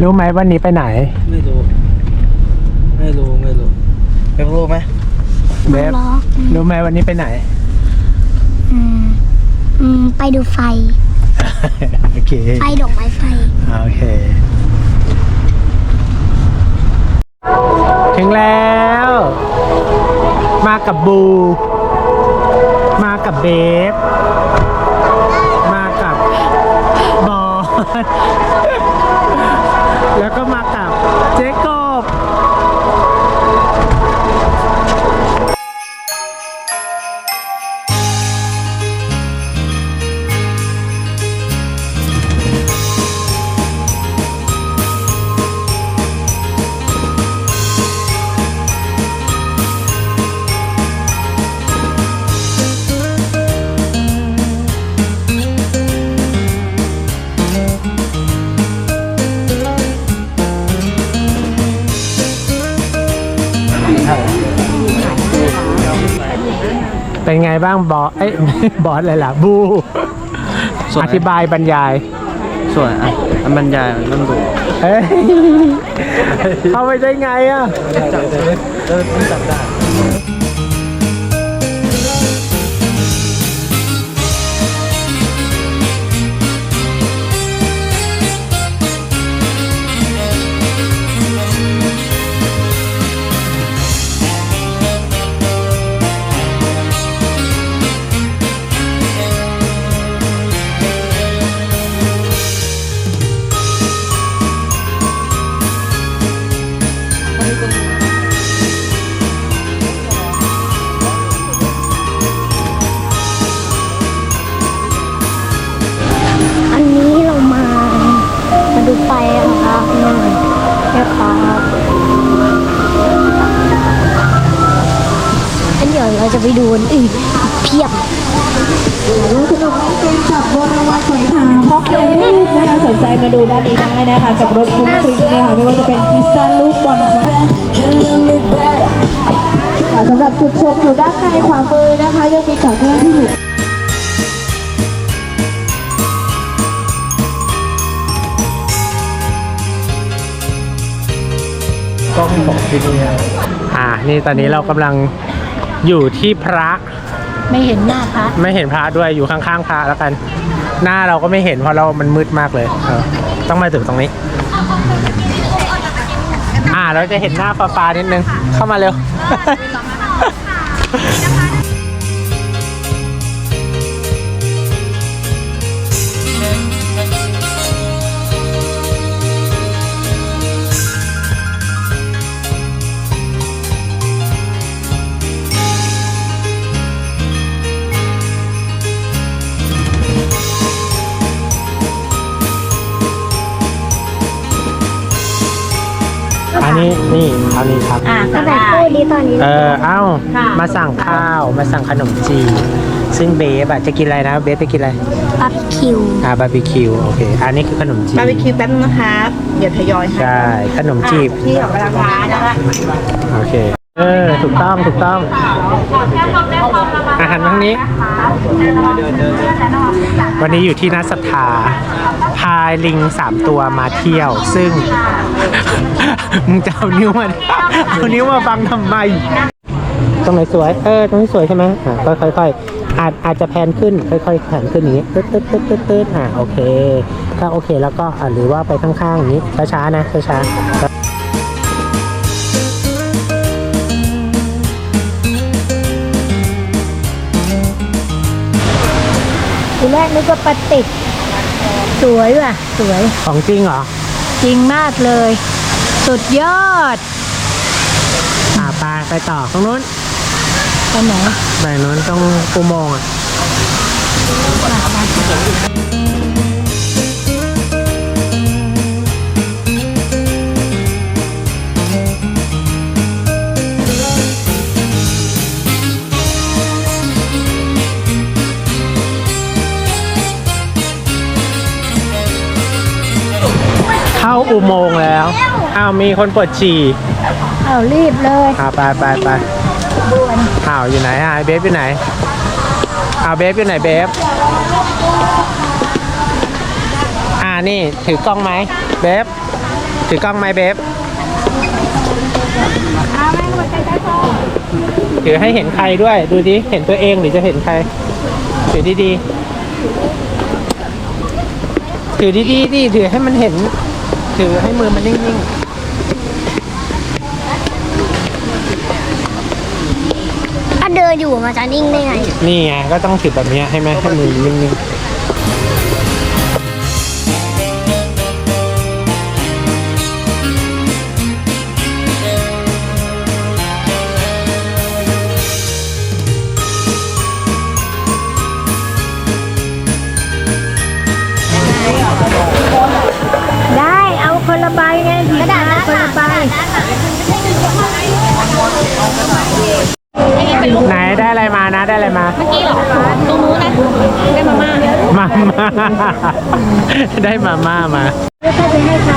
รู้ไหมวันนี้ไปไหน ไม่รู้ ไม่รู้ ไม่รู้เป๊กรู้ไหมเบฟล็อกรู้ไหมวันนี้ไปไหน อืม อืม ไปดูไฟ โอเคไฟดอกไม้ไฟ โอเค ถึงแล้ว มากับบู มากับเบฟ เป็นไงบ้างบอสเอ้ยบอสอะไรล่ะ บูสวยอธิบายบรรยายสวยอะอันบรรยายมันต้องดูเฮ้ยเข้าไปได้ไงอะ จับได้ ดี๋ยวเราจะไปดูอันอื่นเพียบสนุกเกมจับบนรางวัลสวยงามพ่อเกมนะคะสนใจมาดูด้านนี้ได้นะคะกับรถคุ้มฟรีนะคะไม่ว่าจะเป็นพิซซ่าลูกบอลค่ะสำหรับจุดชมอยู่ด้านในขวามือนะคะ ยังมีของเล่นที่อยู่กล้องของที่นี่อ่า นี่ตอนนี้เรากำลัง อยู่ที่พระไม่เห็นหน้าพระไม่เห็นพระด้วยอยู่ข้างๆพระแล้วกัน หน้าเราก็ไม่เห็นเพราะเรามันมืดมากเลยเออต้องมาถึงตรงนี้ อ่าเราจะเห็นหน้าฟ้าๆนิดนึงเข้ามาเร็ว นนี้นี่เอานี้ครับตั้งแต่พูดนี้ตอนนี้เออเอ้ามาสั่งข้าว มาสั่งขนมจีนซึ่งเบฟอะจะกินอะไรนะ เบฟจะกินอะไรบาร์บีคิว อ่าบาร์บีคิว โอเค อันนี้คือขนมจีนบาร์บีคิวแป๊บนึงนะคะเดี๋ยวทยอยให้ใช่ ขนมจีบที่ออกกำลังกายนะคะ โอเค เออถูกต้องถูกต้องอาหารทั้งนี้ วันนี้อยู่ที่นัดศรัทธาพายลิงสามตัวมาเที่ยว ซึ่ง มึงจะเอานิ้วมาเอานิ้วมาบังทำไมตรงไหนสวยเออตรงนี้สวยใช่ไหมอ่าค่อยๆค่อยอาจอาจจะแพนขึ้นค่อยๆแพนขึ้นอย่างนี้ตึ๊ดตึ๊ดตึ๊ดตึ๊ดตึ๊ดอ่าโอเค ถ้าโอเคแล้วก็อ่าหรือว่าไปข้างๆอย่างนี้ช้าๆนะช้าๆ กนึกว่าปลาติกสวยว่ะ สวย ของจริงเหรอ จริงมากเลย สุดยอดอ่าไปไปต่อตรงนู้นไปไหนไปนู้นต้องอุโมงค์อะ อุโมงค์แล้ว อ้าวมีคนปวดฉี่เอารีบเลยอ่าไปไปไปด่วนอ้าวอยู่ไหนอะไอ้เบฟอยู่ไหนอ้าวเบฟอยู่ไหนเบฟอ่านี่ถือกล้องไหมเบฟถือกล้องไหมเบฟถือให้เห็นใครด้วยดูดิเห็นตัวเองหรือจะเห็นใครถือดีๆถือดีๆดิถือให้มันเห็น ถือให้มือมันนิ่งถ้าเดินอยู่มันจะนิ่งได้ไง ๆ นี่ไงก็ต้องถือแบบเนี้ยให้ไหมให้มือนิ่งๆ ไหนได้อะไรมานะได้อะไรมา เมื่อกี้เหรอตรงนู้นนะได้มาม่ามาม่าได้มาม่ามาเลือกใครไปให้เขา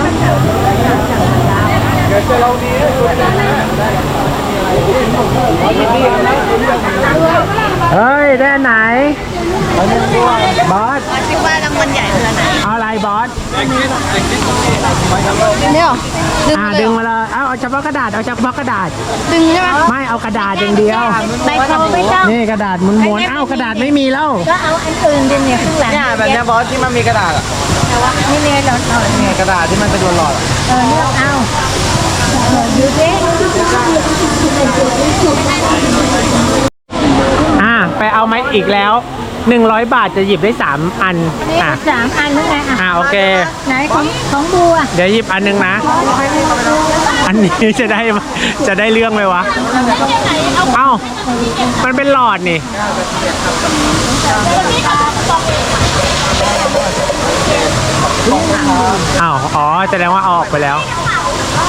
เฮ้ย ได้ไหน บอสคิดว่ารางวัลใหญ่ขนาดไหนเอาอะไร บอสเนี่ยดึงอ่าดึงมาเลยเอาเอาเฉพาะกระดาษเอาเฉพาะกระดาษ ดึงใช่ไหมไม่เอากระดาษอย่างเดียว ใบโตไม่ต้องนี่กระดาษม้วนๆเอ้ากระดาษไม่มีแล้ว ก็เอาอันอื่นดึงเนี่ยข้างหลังเนี่ยแบบเนี้ยบอสที่มันมีกระดาษอะแต่ว่านี่เนี่ยเราเอานี่กระดาษที่มันเป็นหลอดๆอะเออเลือกเอาเออดูสิอ่าไปเอามาอีกแล้ว 100 บาทจะหยิบได้ 3 อันอะ สามอันนั่นไงอ่าโอเค ไหนของของบัวเดี๋ยวหยิบอันหนึงนะ อันนี้จะได้จะได้เรื่องไหมวะ เอ้า มันเป็นหลอดนี่ อ้าว อ๋อ แสดงว่าเอาออกไปแล้ว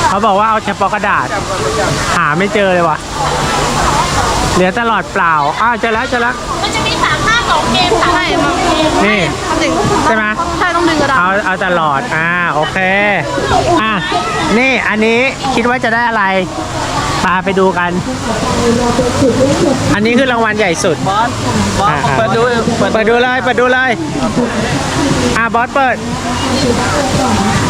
เขาบอกว่าเอาเฉพาะกระดาษ หาไม่เจอเลยวะเหลือแตหลอดเปล่า อ้าวเจอแล้วเจอแล้ว มันจะมี สามห้าสองเกมสามห้านี่ใช่ไหมใช่ต้องดึงกระดาษเอาเอาตลอดอ่าโอเคอะนี่อันนี้คิดว่าจะได้อะไรปาไปดูกัน อันนี้คือรางวัลใหญ่สุด บอส บอสอ่าเปิดดู เปิดดูเลย เปิดดูเลย อะบอสเปิด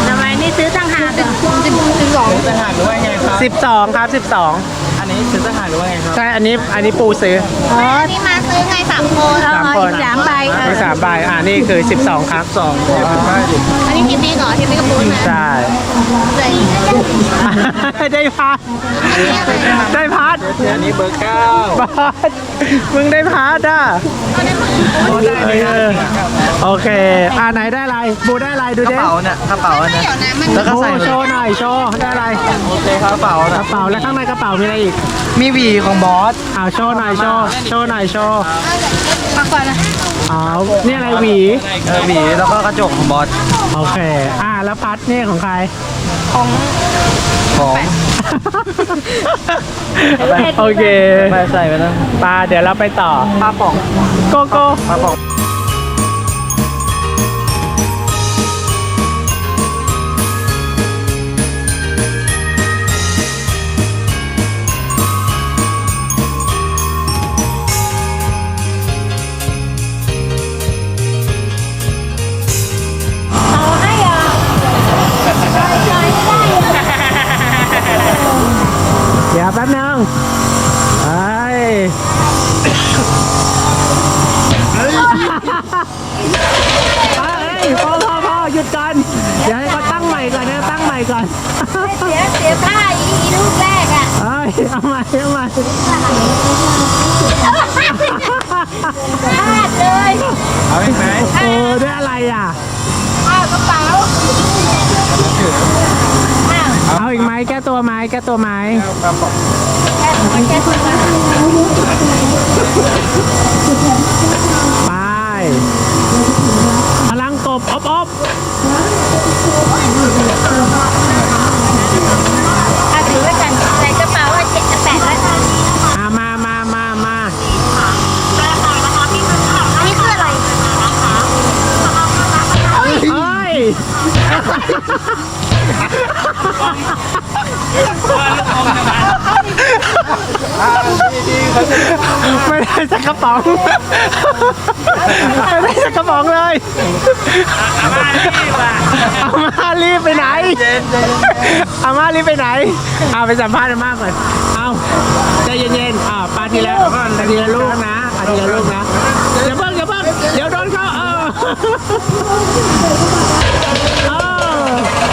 ทำไมนี่ซื้อต่างหากเหรอสิบสิบสองทหารหรือว่าไงครับ12ครับ12อัน นี้ซื้อทหารหรือว่าไงครับ ใช่ อันนี้ อันนี้ปูซื้ออ๋อนี่มาซื้อไงสามคนสามคนสามใบเอมีอสามใบ อ่านี่คือ 12 ครับสองได้ดิอันนี้ทีมนี้เหรอทีมนี้ก็ปูนนะใช่เลยได้พัดได้พัด อันนี้เบอร์เก้าบอสมึงได้พัดอะเออโอเค อ่าไหนได้อะไรบูได้อะไรดูกระดิเป๋าเนี่ยกระเป๋าอันเนี้ยเดี๋ยวนะมันแล้วก็บูใส่โชว์หน่อยโชว์ได้อะไรโอเคครับกระเป๋ากนะระเป๋าแล้วข้างในกระเป๋ามีอะไรอีกมีหวีของบอสอ้าวโชว์หน่อยโชว์โชว์หน่อยโชว์มาก่อนนะอ๋อนี่อะไรหวี เออหวีแล้วก็กระจกของบอสโอเค อ่าแล้วพัดนี่ของใคร ของ โอเค ไปใส่ไปนะปาเดี๋ยวเราไปต่อปลาป่องโกโก้ปลาป่อง เอาใหม่เอาใหม่พลาดเลยเอาอีกไหมโอ้ได้อะไรอะอ้าวกระเป๋าอ้าวเอาอีกไหมแก้ตัวไหมแก้ตัวไหมปลาป่องแค่แค่คนละไปพลังกบอบอบ ไม่ได้สักกระป๋อง ไม่ได้จากกระป๋องเลยอาม่ารีบอะอาม่ารีบไปไหนอาม่ารีบไปไหนเอาไปสัมภาษณ์อาม่าก่อนเอาใจเย็นๆอ่าปาทีละปาทีละลูกนะปาทีละลูกนะอย่าเพิ่งอย่าเพิ่งเดี๋ยวโดนเขาเอออ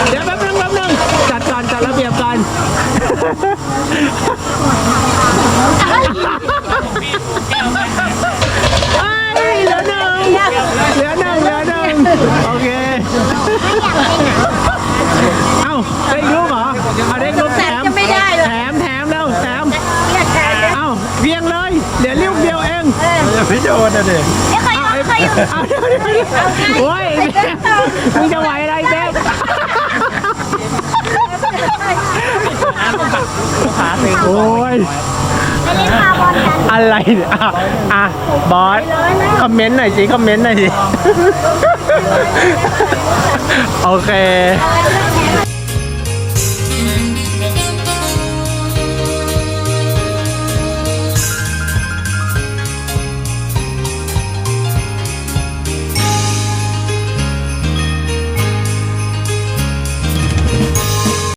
เดี๋ยวแป๊บนึงแป๊บนึงจัดก่อนจัดระเบียบก่อน เอ้ยเหลือหนึ่งเหลือหนึ่งเหลือหนึ่งโอเค เอ้าได้อีกลูกเหรอ เอาได้อีกลูกแถมจะไม่ได้เลยแถมแถมแล้วแถมเอ้าเวียงเลย เหลือลูกเดียวเอง ไม่โดนนะเด็กเอาไอ้เอาเดี๋ยวเดี๋ยวเดี๋ยวโอ้ยมึงจะไหวอะไรเบ๊โอ้ยไปเล่นปลาบอลกันอะไรเนี่ยอะอะบอสคอมเมนต์หน่อยสิคอมเมนต์หน่อยสิโอเค